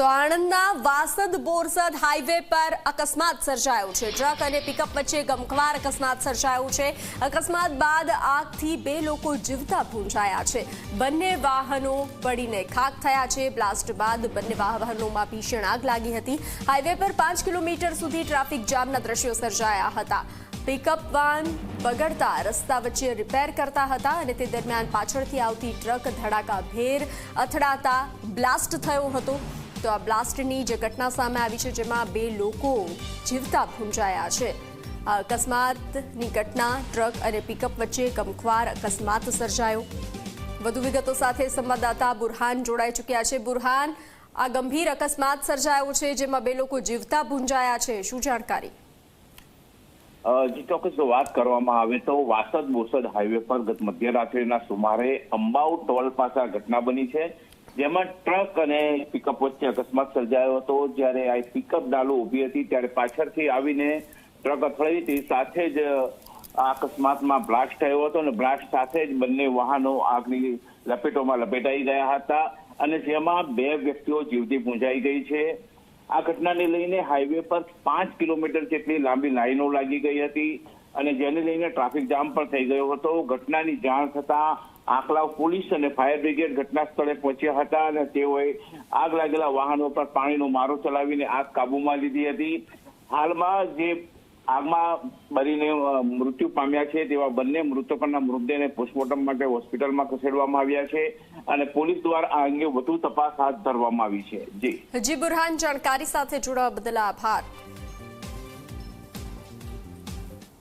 તો આણંદના વાસદ બોરસદ હાઈવે પર અકસ્માત સર્જાયો છે. ટ્રક અને પિકઅપ વચ્ચે ગમખવાર અકસ્માત સર્જાયો છે. અકસ્માત બાદ આગથી બે લોકો જીવતા ભૂંજાયા છે. બંને વાહનો પડીને ખાક થયા છે. બ્લાસ્ટ બાદ બંને વાહનોમાં ભીષણ આગ લાગી હતી. હાઈવે પર પાંચ કિલોમીટર સુધી ટ્રાફિક જામના દ્રશ્યો સર્જાયા હતા. પિકઅપ વાન બગડતા રસ્તા વચ્ચે રિપેર કરતા હતા અને તે દરમિયાન પાછળથી આવતી ટ્રક ધડાકાભેર અથડાતા બ્લાસ્ટ થયો હતો. તો આ બ્લાસ્ટની જે ઘટના સામે આવી છે, જેમાં બે લોકો જીવતા ભૂંજાયા છે. આ અકસ્માતની ઘટના, ટ્રક અને પિકઅપ વચ્ચે કમખવાર અકસ્માત સર્જાયો. વધુ વિગતો સાથે સંવાદદાતા બુરહાન જોડાઈ ચૂક્યા છે. બુરહાન, આ ગંભીર અકસ્માત સર્જાયો છે, જેમાં બે લોકો જીવતા ભૂંજાયા છે. શું જાણકારી? જી, ચોક્કસ જો વાત કરવામાં આવે તો વાસદ બોસદ હાઈવે પર ગત મધ્યરાત્રિના સુમારે અંબાઉ ટોલ પાસે આ ઘટના બની છે. જેમાં ટ્રક અને પિકઅપ વચ્ચે અકસ્માત સર્જાયો હતો. જ્યારે આ પિકઅપ ડાલો ઊભી હતી, ત્યારે પાછળથી આવીને ટ્રક અથડાઈ હતી. સાથે જ આ અકસ્માતમાં બ્લાસ્ટ થયો હતો અને બ્લાસ્ટ સાથે જ બંને વાહનો આગની લપેટોમાં લપેટાઈ ગયા હતા અને જેમાં બે વ્યક્તિઓ જીવતી પૂંજાઈ ગઈ છે. આ ઘટનાને લઈને હાઈવે પર પાંચ કિલોમીટર જેટલી લાંબી લાઈનો લાગી ગઈ હતી. અને જેને લઈને ટ્રાફિક જામ પણ થઈ ગયો હતો. ઘટનાની જાણ થતા આંકલાવ પોલીસ અને ફાયર બ્રિગેડ ઘટના સ્થળે પહોંચ્યા હતા અને તેઓએ આગ લાગેલા વાહનો પર પાણીનો મારો ચલાવીને આગ કાબુમાં લીધી હતી. હાલમાં જે આગમાં બળીને મૃત્યુ પામ્યા છે તેવા બંને મૃતકોના મૃતદેહને પોસ્ટમોર્ટમ માટે હોસ્પિટલમાં ખસેડવામાં આવ્યા છે અને પોલીસ દ્વારા આ અંગે વધુ તપાસ હાથ ધરવામાં આવી છે. જી. જી, બુરહાન, જાણકારી સાથે જોડાવા બદલ આભાર.